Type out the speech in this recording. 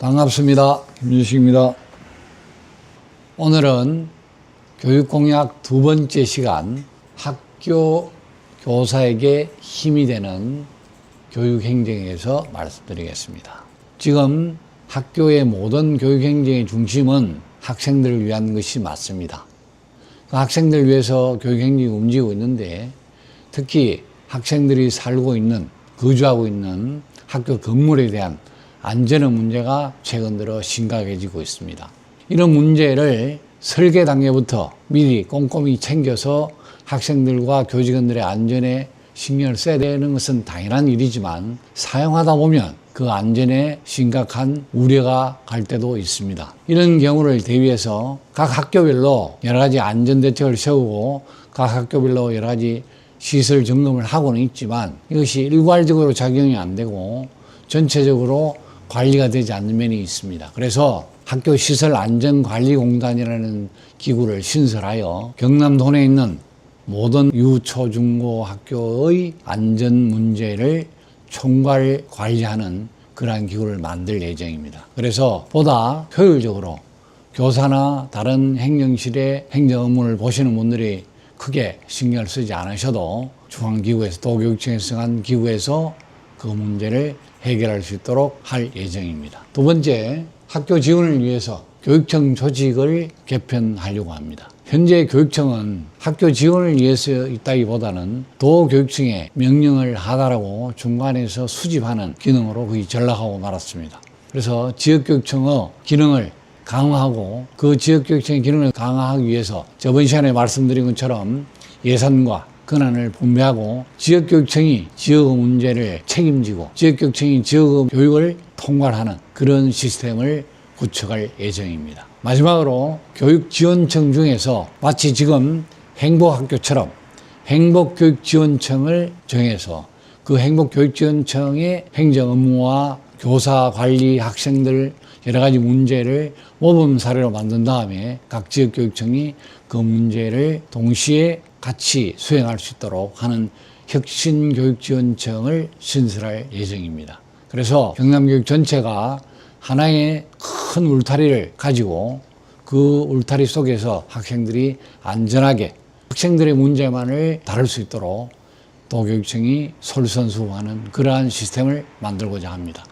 반갑습니다. 김준식입니다. 오늘은 교육공약 두 번째 시간 학교 교사에게 힘이 되는 교육행정에서 말씀드리겠습니다. 지금 학교의 모든 교육행정의 중심은 학생들을 위한 것이 맞습니다. 그 학생들을 위해서 교육행정이 움직이고 있는데 특히 학생들이 살고 있는, 거주하고 있는 학교 건물에 대한 안전의 문제가 최근 들어 심각해지고 있습니다. 이런 문제를 설계 단계부터 미리 꼼꼼히 챙겨서 학생들과 교직원들의 안전에 신경을 써야 되는 것은 당연한 일이지만 사용하다 보면 그 안전에 심각한 우려가 갈 때도 있습니다. 이런 경우를 대비해서 각 학교별로 여러 가지 안전 대책을 세우고 각 학교별로 여러 가지 시설 점검을 하고는 있지만 이것이 일괄적으로 작용이 안 되고 전체적으로 관리가 되지 않는 면이 있습니다. 그래서 학교 시설 안전관리공단이라는 기구를 신설하여 경남 도 내에 있는 모든 유초중고 학교의 안전 문제를 총괄 관리하는 그러한 기구를 만들 예정입니다. 그래서 보다 효율적으로 교사나 다른 행정실의 행정 업무를 보시는 분들이 크게 신경을 쓰지 않으셔도 중앙기구에서 도교육청에서 한 기구에서 그 문제를 해결할 수 있도록 할 예정입니다. 두 번째, 학교 지원을 위해서 교육청 조직을 개편하려고 합니다. 현재 교육청은 학교 지원을 위해서 있다기보다는 도교육청에 명령을 하다라고 중간에서 수집하는 기능으로 거의 전락하고 말았습니다. 그래서 지역교육청의 기능을 강화하고 그 지역교육청의 기능을 강화하기 위해서 저번 시간에 말씀드린 것처럼 예산과 권한을 분배하고 지역교육청이 지역의 문제를 책임지고 지역교육청이 지역의 교육을 통괄하는 그런 시스템을 구축할 예정입니다. 마지막으로 교육지원청 중에서 마치 지금 행복학교처럼 행복교육지원청을 정해서 그 행복교육지원청의 행정 업무와 교사 관리 학생들 여러 가지 문제를 모범 사례로 만든 다음에 각 지역 교육청이 그 문제를 동시에 같이 수행할 수 있도록 하는 혁신교육지원청을 신설할 예정입니다. 그래서 경남교육 전체가 하나의 큰 울타리를 가지고 그 울타리 속에서 학생들이 안전하게 학생들의 문제만을 다룰 수 있도록 도교육청이 솔선수범하는 그러한 시스템을 만들고자 합니다.